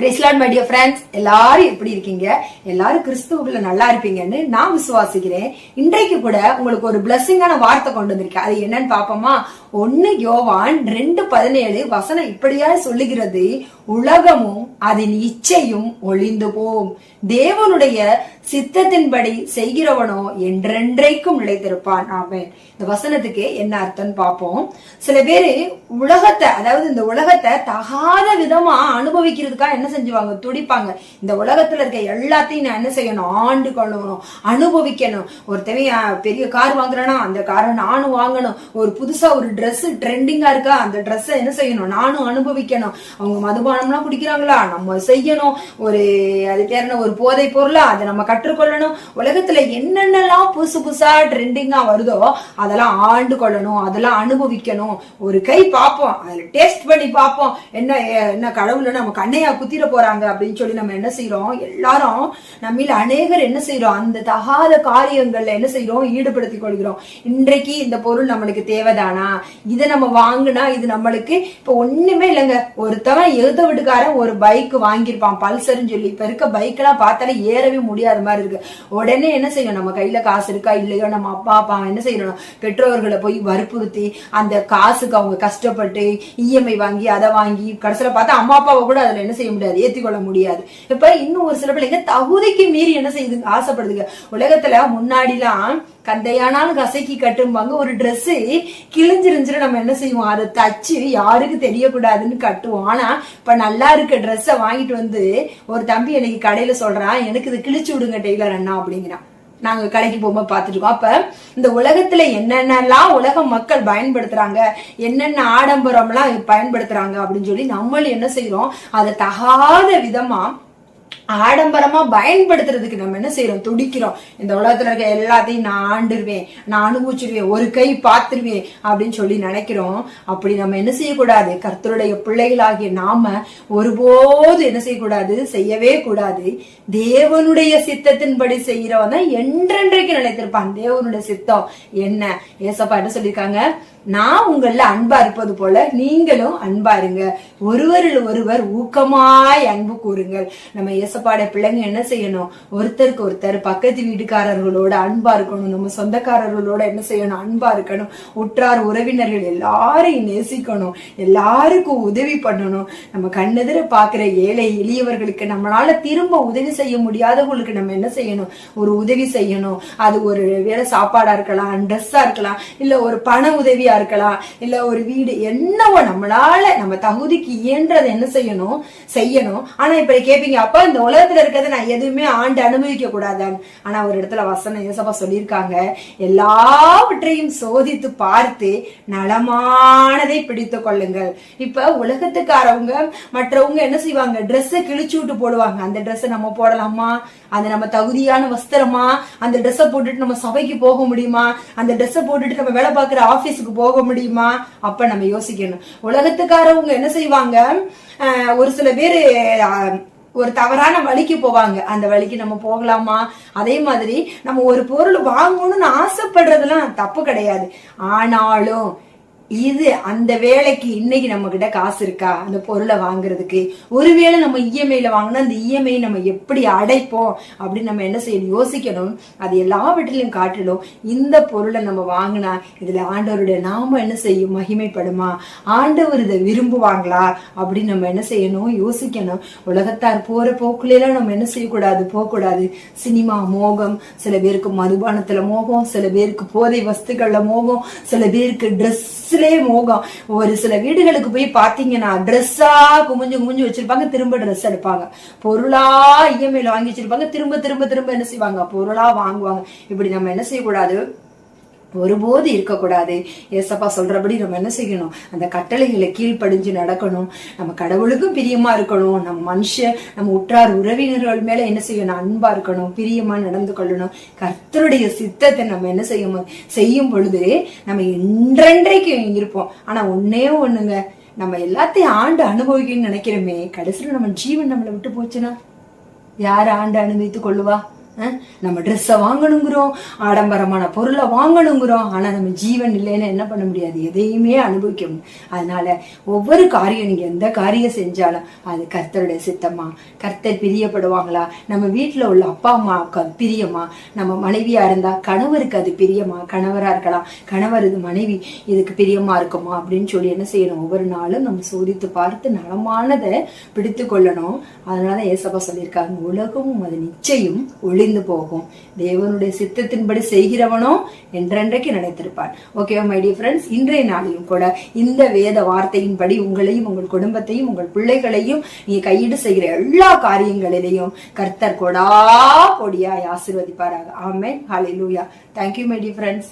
பிரைஸ்லாட் my dear friends எல்லாரும் எப்படி இருக்கீங்க? எல்லாரும் கிறிஸ்துவுக்குள்ள நல்லா இருப்பீங்கன்னு நான் விசுவாசிக்கிறேன். இன்றைக்கு கூட உங்களுக்கு ஒரு பிளஸ்ஸிங்கான வார்த்தை கொண்டு வந்திருக்கேன். அது என்னன்னு பாப்போமா ஒன்னு யோவான் ரெண்டு பதினேழு வசனம் இப்படியா சொல்லுகிறது. உலகமும் அதன் இச்சையும் ஒளிந்து போம். தேவனுடைய சித்தத்தின்படி செய்கிறவனோ என்றென்றைக்கும் நிலைத்திருப்பான். ஆமென். இந்த வசனத்துக்கு என்ன அர்த்தம்னு பார்ப்போம். சில பேரு உலகத்தை அதாவது இந்த உலகத்தை தகாத விதமா அனுபவிக்கிறதுக்காக என்ன செஞ்சுவாங்க? துடிப்பாங்க. இந்த உலகத்துல இருக்க எல்லாத்தையும் நான் என்ன செய்யணும்? ஆண்டு கொள்ளணும் அனுபவிக்கணும். ஒருத்தவன் பெரிய கார் வாங்குறேன்னா அந்த காரை நானும் வாங்கணும். ஒரு புதுசா ஒரு ட்ரெஸ் ட்ரெண்டிங்கா இருக்கா? அந்த ட்ரெஸ்ஸை என்ன செய்யணும்? நானும் அனுபவிக்கணும். அவங்க மதுபானம்லாம் குடிக்கிறாங்களா? நம்ம செய்யணும். ஒரு அது பேர் என்ன? ஒரு போதை பொருளா? அதை நம்ம கற்றுக்கொள்ளணும். உலகத்துல என்னென்னலாம் புதுசு புதுசா ட்ரெண்டிங்கா வருதோ அதெல்லாம் ஆண்டு கொள்ளணும் அதெல்லாம் அனுபவிக்கணும். ஒரு கை பார்ப்போம். அதுல டேஸ்ட் பண்ணி பார்ப்போம். என்ன என்ன கடவுள் நம்ம கண்ணையா குத்திர போறாங்க அப்படின்னு சொல்லி நம்ம என்ன செய்யறோம் எல்லாரும் நம்மில அநேகர் என்ன செய்யறோம் அந்த தகாத காரியங்கள்ல என்ன செய்யறோம் ஈடுபடுத்திக் கொள்கிறோம். இன்றைக்கு இந்த பொருள் நம்மளுக்கு தேவைதானா? இதை நம்ம வாங்குனா இது நம்மளுக்கு இப்ப ஒண்ணுமே இல்லைங்க. ஒருத்தவன் எழுத வீட்டுக்காரன் ஒரு பைக் வாங்கியிருப்பான் பல்சர்னு சொல்லி. இப்ப இருக்க பைக் எல்லாம் பார்த்தாலே ஏறவே முடியாத மாதிரி இருக்கு. உடனே என்ன செய்யணும்? நம்ம கையில காசு இருக்கா? இல்லையோ? நம்ம அப்பா அப்பா என்ன செய்யணும்? பெற்றோர்களை போய் வற்புறுத்தி அந்த காசுக்கு அவங்க கஷ்டப்பட்டு இஎம்ஐ வாங்கி அதை வாங்கி கடைசியில பார்த்தா அம்மா அப்பாவை கூட அதுல என்ன செய்ய முடியாது? ஏத்திக்கொள்ள முடியாது. இப்ப இன்னும் ஒரு சில பிள்ளைங்க தகுதிக்கு மீறி என்ன செய்யுதுங்க ஆசைப்படுதுங்க. உலகத்துல முன்னாடிலாம் கந்தையானாலும் கசைக்கு கட்டும்பாங்க. ஒரு ட்ரெஸ்ஸு கிழிஞ்சிருந்துச்சுன்னு நம்ம என்ன செய்வோம்? அதை தச்சு யாருக்கு தெரியக்கூடாதுன்னு கட்டுவோம். ஆனா இப்ப நல்லா இருக்க ட்ரெஸ்ஸை வாங்கிட்டு வந்து ஒரு தம்பி எனக்கு கடையில சொல்றான் எனக்கு இது கிழிச்சு விடுங்க டெய்லர் அண்ணா அப்படிங்கிறான். நாங்க கடைக்கு போகும்போது பார்த்துட்டு இருக்கோம் அப்ப இந்த உலகத்துல என்னென்னலாம் உலக மக்கள் பயன்படுத்துறாங்க என்னென்ன ஆடம்பரம்லாம் பயன்படுத்துறாங்க அப்படின்னு சொல்லி நம்மளும் என்ன செய்யறோம் அதை தகாத விதமா ஆடம்பரமா பயன்படுத்துறதுக்கு நம்ம என்ன செய்யறோம் துடிக்கிறோம். இந்த உலகத்துல இருக்க எல்லாத்தையும் நான் ஆண்டுருவேன் நான் அனுபவிச்சிருவேன் ஒரு கை பார்த்துருவேன் அப்படின்னு சொல்லி நினைக்கிறோம். அப்படி நம்ம என்ன செய்யக்கூடாது? கர்த்தருடைய பிள்ளைகளாகிய நாம ஒருபோது என்ன செய்யக்கூடாது? செய்யவே கூடாது. தேவனுடைய சித்தத்தின்படி செய்யறவன் தான் என்றென்றைக்கு நிலைத்திருப்பான் தேவனுடைய சித்தம் என்ன? ஏசப்பா என்ன சொல்லியிருக்காங்க? நான் உங்கள அன்பா இருப்பது போல நீங்களும் அன்பா இருங்க. ஒருவரில் ஒருவர் ஊக்கமாய் அன்பு கூறுங்கள். நம்ம இயேசப்பாட பிள்ளைங்க என்ன செய்யணும்? ஒருத்தருக்கு ஒருத்தர் பக்கத்து வீட்டுக்காரர்களோட அன்பா இருக்கணும். நம்ம சொந்தக்காரர்களோட என்ன செய்யணும்? அன்பா இருக்கணும். உற்றார் உறவினர்கள் எல்லாரையும் நேசிக்கணும். எல்லாருக்கும் உதவி பண்ணணும். நம்ம கண்ணெதிர பாக்குற ஏழை எளியவர்களுக்கு நம்மளால திரும்ப உதவி செய்ய முடியாதவங்களுக்கு நம்ம என்ன செய்யணும்? ஒரு உதவி செய்யணும். அது ஒரு வேலை சாப்பாடா இருக்கலாம் ட்ரெஸ்ஸா இருக்கலாம் இல்ல ஒரு பண உதவியா இருக்கலாம். இல்ல ஒரு வீடு என்னவோ நம்மளால நம்ம தகுதிக்கு இயன்றதை என்ன செய்யணும்? செய்யணும். ஆனா இப்ப கேப்பீங்க அப்பா இந்த உலகத்துல இருக்கிறத நான் எதுவுமே ஆண்டு அனுபவிக்க கூடாதான்னு. ஆனா ஒரு இடத்துல வசனம் ஏசப்பா சொல்லியிருக்காங்க. எல்லாவற்றையும் சோதித்து பார்த்து நலமானதை பிடித்து கொள்ளுங்கள். இப்ப உலகத்துக்காரவங்க மற்றவங்க என்ன செய்வாங்க? ட்ரெஸ்ஸை கிழிச்சு விட்டு போடுவாங்க. அந்த ட்ரெஸ்ஸை நம்ம போடலாமா? அது நம்ம தகுதியான வஸ்திரமா? அந்த ட்ரெஸ்ஸை போட்டுட்டு நம்ம சபைக்கு போக முடியுமா? அந்த ட்ரெஸ்ஸை போட்டுட்டு நம்ம வேலை பார்க்குற ஆபீஸுக்கு போக முடியுமா? அப்ப நம்ம யோசிக்கணும். உலகத்துக்காரவங்க என்ன செய்வாங்க? அஹ், ஒரு சில பேர் ஒரு தவறான வழிக்கு போவாங்க. அந்த வழிக்கு நம்ம போகலாமா? அதே மாதிரி நம்ம ஒரு பொருள் வாங்கணும்னு ஆசைப்படுறதுலாம் தப்பு கிடையாது. ஆனாலும் இது அந்த வேலைக்கு இன்னைக்கு நம்ம கிட்ட காசு இருக்கா? அந்த பொருளை வாங்குறதுக்கு. ஒருவேளை நம்ம இஎம்ஐல வாங்கினா அந்த இஎம்ஐ நம்ம எப்படி அடைப்போம்? அப்படின்னு நம்ம என்ன செய்யணும்? யோசிக்கணும். அது எல்லாவற்றிலையும் காட்டிலும் இந்த பொருளை நம்ம வாங்கினா இதுல ஆண்டவருடைய நாம என்ன செய்யும்? மகிமைப்படுமா? ஆண்டவர் இதை விரும்புவாங்களா? அப்படின்னு நம்ம என்ன செய்யணும்? யோசிக்கணும். உலகத்தார் போற போக்குலாம் நம்ம என்ன செய்யக்கூடாது? போகக்கூடாது. சினிமா மோகம். சில பேருக்கு மதுபானத்துல மோகம். சில பேருக்கு போதை வஸ்துக்கள்ல மோகம். சில பேருக்கு ட்ரெஸ்லயே மோகம். ஒரு சில வீடுகளுக்கு போய் பாத்தீங்கன்னா ட்ரெஸ்ஸா குமிஞ்சு குமிஞ்சு வச்சிருப்பாங்க திரும்ப ட்ரெஸ் எடுப்பாங்க. பொருளா இஎம்ஐல வாங்கி வச்சிருப்பாங்க திரும்ப திரும்ப திரும்ப என்ன செய்வாங்க? பொருளா வாங்குவாங்க. இப்படி நம்ம என்ன செய்யக்கூடாது? ஒருபோது இருக்கக்கூடாது. ஏசப்பா சொல்றபடி நம்ம என்ன செய்யணும்? அந்த கட்டளைகளை கீழ்ப்படிஞ்சு நடக்கணும். நம்ம கடவுளுக்கும் பிரியமா இருக்கணும். நம்ம மனுஷ நம்ம உற்றார் உறவினர்கள் மேல என்ன செய்யணும்? அன்பா இருக்கணும். பிரியமா நடந்து கொள்ளணும். கர்த்தருடைய சித்தத்தை நம்ம என்ன செய்யணும் செய்யும் பொழுது நம்ம என்றென்றைக்கு இருப்போம். ஆனா ஒன்னே ஒண்ணுங்க. நம்ம எல்லாத்தையும் ஆண்டு அனுபவிக்கணும்னு நினைக்கிறோமே. கடைசியில் நம்ம ஜீவன் நம்மளை விட்டு போச்சுன்னா? யார் ஆண்டு அனுபவித்து கொள்ளுவா? நம்ம ட்ரெஸ்ஸை வாங்கணுங்கிறோம் ஆடம்பரமான பொருளை வாங்கணுங்கிறோம். ஆனால் நம்ம ஜீவன் இல்லைன்னு என்ன பண்ண முடியாது? எதையுமே அனுபவிக்க முடியும் அதனால ஒவ்வொரு காரியம் நீங்கள் எந்த காரியம் செஞ்சாலும் அது கர்த்தருடைய சித்தமா? கர்த்தர் பிரியப்படுவாங்களா? நம்ம வீட்டில் உள்ள அப்பா அம்மாவுக்கு அது பிரியமா? நம்ம மனைவியா இருந்தா கணவருக்கு அது பிரியமா? கணவரா இருக்கலாம். கணவர் இது மனைவி இதுக்கு பிரியமா இருக்குமா? அப்படின்னு சொல்லி என்ன செய்யணும்? ஒவ்வொரு நாளும் நம்ம சோதித்து பார்த்து நலமானதை பிடித்து கொள்ளணும். அதனால ஏசப்பா சொல்லியிருக்காங்க உலகமும் அது நிச்சயம் ஒளிந்து போகும். தேவனுடைய சித்தத்தின்படி செய்கிறவனோ என்றென்றைக்கு நினைத்திருப்பான் ஓகேவா மை டியர் ஃப்ரெண்ட்ஸ் இன்றைய நாளையும் கூட இந்த வேத வார்த்தையின்படி உங்களையும் உங்கள் குடும்பத்தையும் உங்கள் பிள்ளைகளையும் நீங்க கையீடு செய்கிற எல்லா காரியங்களிலையும் கர்த்தர் கொடா கொடியாய் ஆசிர்வதிப்பாராக. ஆமே ஹalleluya thank you my dear friends